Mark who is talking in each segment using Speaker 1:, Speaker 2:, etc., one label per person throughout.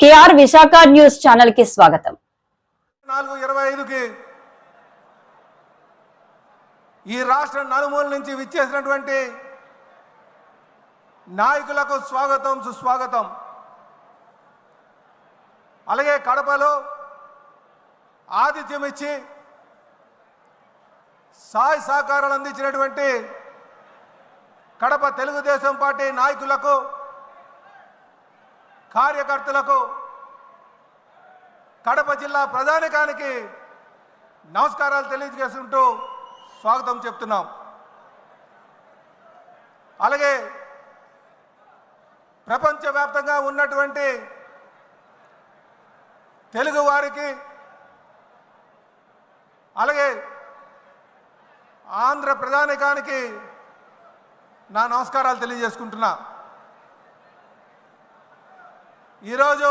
Speaker 1: KR Visakha news ఛానల్కి స్వాగతం.
Speaker 2: నాలుగు ఇరవై ఐదుకి ఈ రాష్ట్ర నలుమూల నుంచి విచ్చేసినటువంటి నాయకులకు స్వాగతం సుస్వాగతం. అలాగే కడపలో ఆతిథ్యం ఇచ్చి సాయ సహకారాలు అందించినటువంటి కడప తెలుగుదేశం పార్టీ నాయకులకు కార్యకర్తలకు కడప జిల్లా ప్రధానికానికి నమస్కారాలు తెలియజేసుకుంటూ స్వాగతం చెప్తున్నాం. అలాగే ప్రపంచవ్యాప్తంగా ఉన్నటువంటి తెలుగు వారికి అలాగే ఆంధ్ర ప్రధానికానికి నా నమస్కారాలు తెలియజేసుకుంటున్నా. ఈరోజు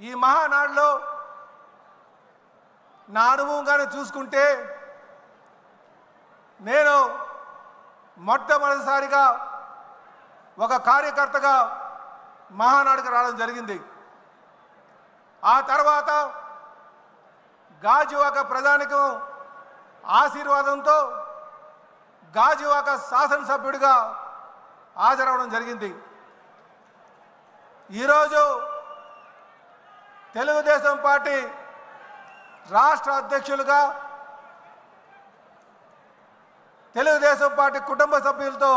Speaker 2: ఈ మహానాడులో నా అనుభవంగానే చూసుకుంటే నేను మొట్టమొదటిసారిగా ఒక కార్యకర్తగా మహానాడుకు రావడం జరిగింది. ఆ తర్వాత గాజువాక ప్రధానికం ఆశీర్వాదంతో గాజువాక శాసనసభ్యుడిగా హాజరవడం జరిగింది. ఈరోజు తెలుగుదేశం పార్టీ రాష్ట్ర అధ్యక్షులుగా తెలుగుదేశం పార్టీ కుటుంబ సభ్యులతో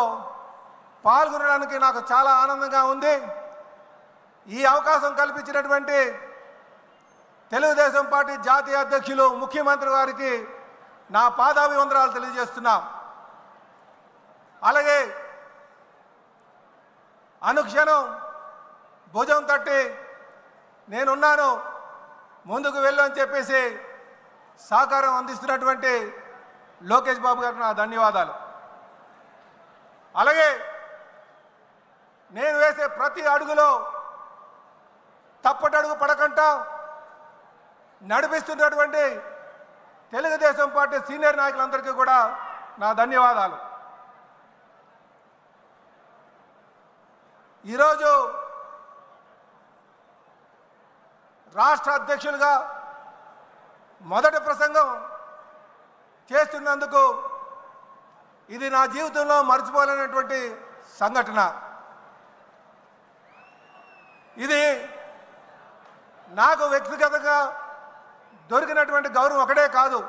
Speaker 2: పాల్గొనడానికి నాకు చాలా ఆనందంగా ఉంది. ఈ అవకాశం కల్పించినటువంటి తెలుగుదేశం పార్టీ జాతీయ అధ్యక్షులు ముఖ్యమంత్రి గారికి నా పాదాభివందనాలు తెలియజేస్తున్నా. అలాగే అనుక్షణం భుజం తట్టి నేనున్నాను ముందుకు వెళ్ళు అని చెప్పేసి సహకారం అందిస్తున్నటువంటి లోకేష్ బాబు గారికి నా ధన్యవాదాలు. అలాగే నేను వేసే ప్రతి అడుగులో తప్పటడుగు పడకుండా నడిపిస్తున్నటువంటి తెలుగుదేశం పార్టీ సీనియర్ నాయకులందరికీ కూడా నా ధన్యవాదాలు. ఈరోజు రాష్ట్ర అధ్యక్షులుగా మొదటి ప్రసంగం చేస్తున్నందుకు ఇది నా జీవితంలో మర్చిపోలేనటువంటి సంఘటన. ఇది నాకు వ్యక్తిగతంగా దొరికినటువంటి గౌరవం ఒకటే కాదు.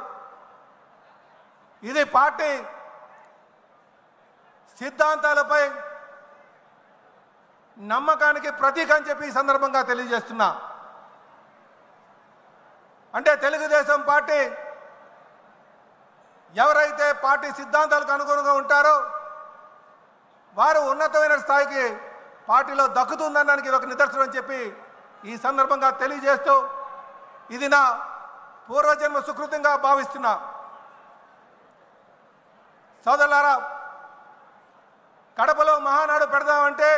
Speaker 2: ఇది పార్టీ సిద్ధాంతాలపై నమ్మకానికి ప్రతీక అని చెప్పి ఈ సందర్భంగా తెలియజేస్తున్నా. అంటే తెలుగుదేశం పార్టీ ఎవరైతే పార్టీ సిద్ధాంతాలకు అనుగుణంగా ఉంటారో వారు ఉన్నతమైన స్థాయికి పార్టీలో దక్కుతుందనడానికి ఇది ఒక నిదర్శనం అని చెప్పి ఈ సందర్భంగా తెలియజేస్తూ ఇది నా పూర్వజన్మ సుకృతంగా భావిస్తున్నా సోదరులారా కడపలో మహానాడు పెడదామంటే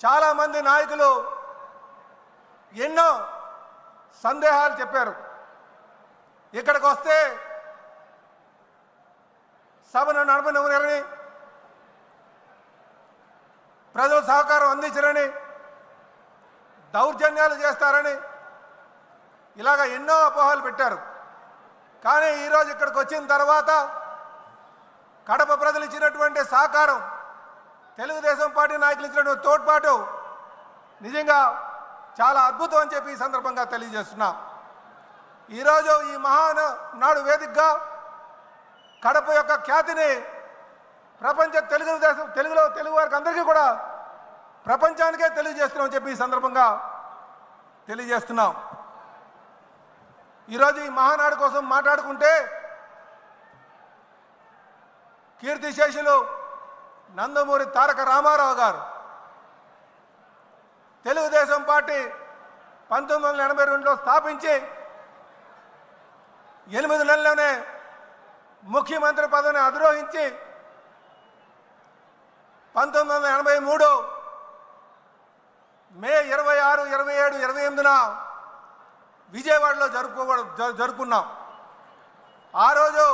Speaker 2: చాలామంది నాయకులు ఎన్నో సందేహాలు చెప్పారు. ఇక్కడికి వస్తే సభను నడపనివ్వరని ప్రజలు సహకారం అందించరని దౌర్జన్యాలు చేస్తారని ఇలాగ ఎన్నో అపోహలు పెట్టారు. కానీ ఈరోజు ఇక్కడికి వచ్చిన తర్వాత కడప ప్రజలు ఇచ్చినటువంటి సహకారం తెలుగుదేశం పార్టీ నాయకులు ఇచ్చినటువంటి తోడ్పాటు నిజంగా చాలా అద్భుతం అని చెప్పి ఈ సందర్భంగా తెలియజేస్తున్నా. ఈరోజు ఈ మహాన నాడు వేదికగా కడప యొక్క ఖ్యాతిని ప్రపంచ తెలుగుదేశం తెలుగులో తెలుగు వారికి అందరికీ కూడా ప్రపంచానికే తెలియజేస్తున్నామని చెప్పి ఈ సందర్భంగా తెలియజేస్తున్నాం. ఈరోజు ఈ మహానాడు కోసం మాట్లాడుకుంటే కీర్తిశేషులు నందమూరి తారక రామారావు గారు తెలుగుదేశం పార్టీ పంతొమ్మిది వందల ఎనభై రెండులో స్థాపించి ఎనిమిది నెలల్లోనే ముఖ్యమంత్రి పదవిని అధిరోహించి పంతొమ్మిది వందల ఎనభై మూడు మే ఇరవై ఆరు ఇరవై ఏడు ఇరవై ఎనిమిదిన విజయవాడలో జరుపుకో జ- జరుపుకున్నాం. ఆ రోజు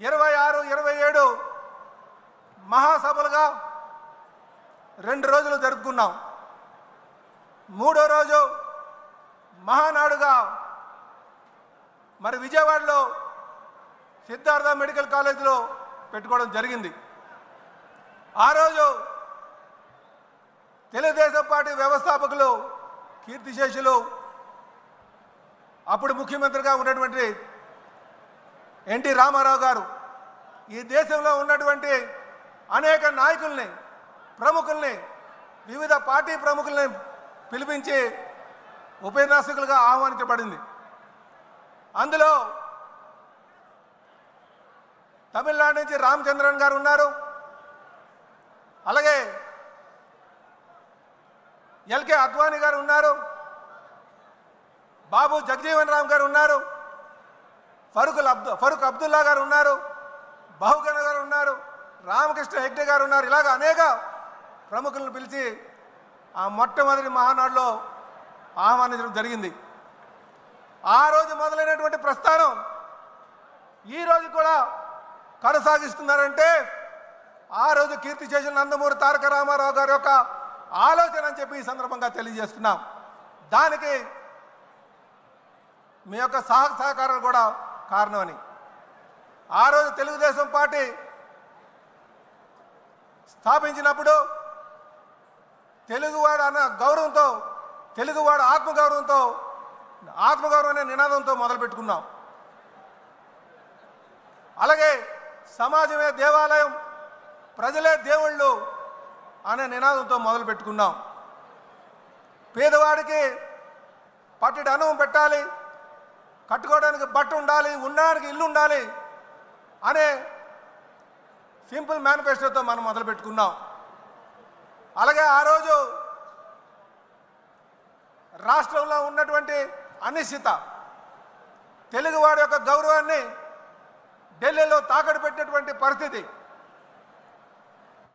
Speaker 2: ఇరవై ఆరు ఇరవై ఏడు మహాసభలుగా రెండు రోజులు జరుపుకున్నాం. మూడో రోజు మహానాడుగా మరి విజయవాడలో సిద్ధార్థ మెడికల్ కాలేజీలో పెట్టుకోవడం జరిగింది. ఆ రోజు తెలుగుదేశం పార్టీ వ్యవస్థాపకులు కీర్తిశేషులు అప్పుడు ముఖ్యమంత్రిగా ఉన్నటువంటి ఎన్టీ రామారావు గారు ఈ దేశంలో ఉన్నటువంటి అనేక నాయకుల్ని ప్రముఖుల్ని వివిధ పార్టీ ప్రముఖుల్ని పిలిపించి ఉపన్యాసకులుగా ఆహ్వానించబడింది. అందులో తమిళనాడు నుంచి రామచంద్రన్ గారు ఉన్నారు. అలాగే ఎల్కే అద్వానీ గారు ఉన్నారు. బాబు జగజీవన్ రామ్ గారు ఉన్నారు. ఫరూక్ అబ్దు ఫరూక్ అబ్దుల్లా గారు ఉన్నారు. బహుగణ గారు ఉన్నారు. రామకృష్ణ హెగ్డే గారు ఉన్నారు. ఇలాగ అనేక ప్రముఖులను పిలిచి ఆ మొట్టమొదటి మహానాడులో ఆహ్వానించడం జరిగింది. ఆ రోజు మొదలైనటువంటి ప్రస్థానం ఈ రోజు కూడా కొనసాగిస్తున్నారంటే ఆ రోజు కీర్తి చేసిన నందమూరి తారక రామారావు గారి యొక్క ఆలోచన అని చెప్పి ఈ సందర్భంగా తెలియజేస్తున్నాం. దానికి మీ యొక్క సహ సహకారాలు కూడా కారణమని. ఆ రోజు తెలుగుదేశం పార్టీ స్థాపించినప్పుడు తెలుగువాడు అన్న గౌరవంతో తెలుగువాడు ఆత్మగౌరవంతో ఆత్మగౌరవం అనే నినాదంతో మొదలుపెట్టుకున్నాం అలాగే సమాజమే దేవాలయం ప్రజలే దేవుళ్ళు అనే నినాదంతో మొదలు పెట్టుకున్నాం. పేదవాడికి పట్టెడు అన్నం పెట్టాలి కట్టుకోవడానికి బట్ట ఉండాలి ఉండడానికి ఇల్లు ఉండాలి అనే సింపుల్ మేనిఫెస్టోతో మనం మొదలు పెట్టుకున్నాం. అలాగే ఆ రాష్ట్రంలో ఉన్నటువంటి అనిశ్చిత. తెలుగువాడి యొక్క గౌరవాన్ని ఢిల్లీలో తాకట్టు పెట్టినటువంటి పరిస్థితి.